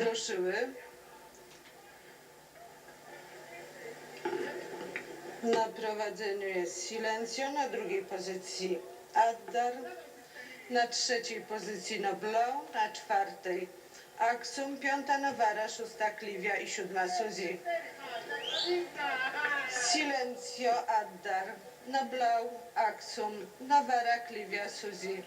ruszyły. Na prowadzeniu jest Silencio, na drugiej pozycji Addar, na trzeciej pozycji Noblow, na czwartej Aksum, piąta Nowara, szósta Kliwia i siódma Suzy. Silencio, Addar, Noblow, Aksum, Nowara, Kliwia, Suzy.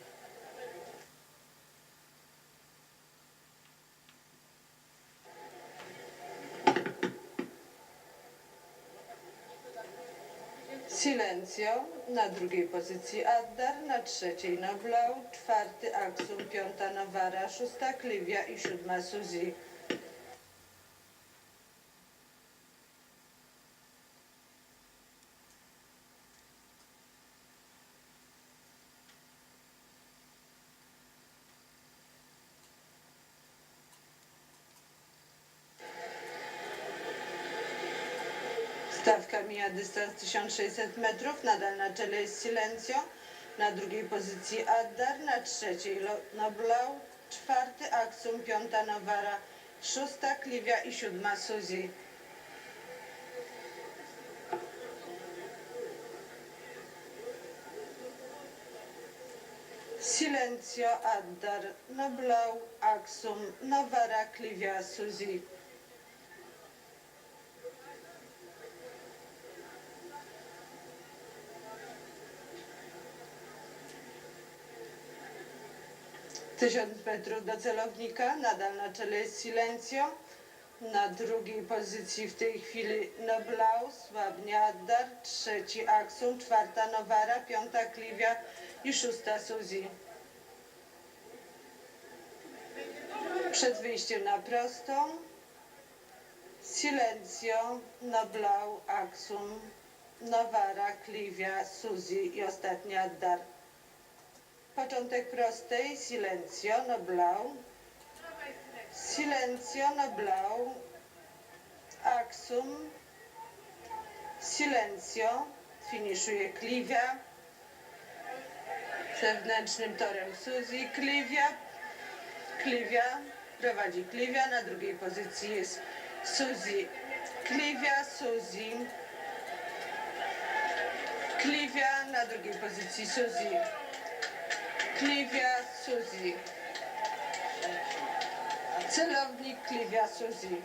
Silencio, na drugiej pozycji Addar, na trzeciej Noblow, czwarty Aksum, piąta Nowara, szósta Kliwia i siódma Suzy. Stawka mija dystans 1600 metrów, nadal na czele jest Silencio, na drugiej pozycji Addar, na trzeciej Noblow, czwarty Aksum, piąta Nowara, szósta Kliwia i siódma Suzy. Silencio, Addar, Noblow, Aksum, Nowara, Kliwia, Suzy. Tysiąc metrów do celownika, nadal na czele jest Silencio. Na drugiej pozycji w tej chwili Noblau, słabnie Addar, trzeci Aksum, czwarta Nowara, piąta Kliwia i szósta Suzy. Przed wyjściem na prostą Silencio, Noblau, Aksum, Nowara, Kliwia, Suzy i ostatni Addar. Początek prostej, silencio, no blau. Silencio, no blau. Aksum. Silencio. Finiszuje Kliwia. Zewnętrznym torem Suzy. Kliwia. Kliwia. Prowadzi Kliwia. Na drugiej pozycji jest Suzy. Kliwia, Suzy. Kliwia. Na drugiej pozycji Suzy. Kliwia Suzy. Celownik Kliwia Suzy.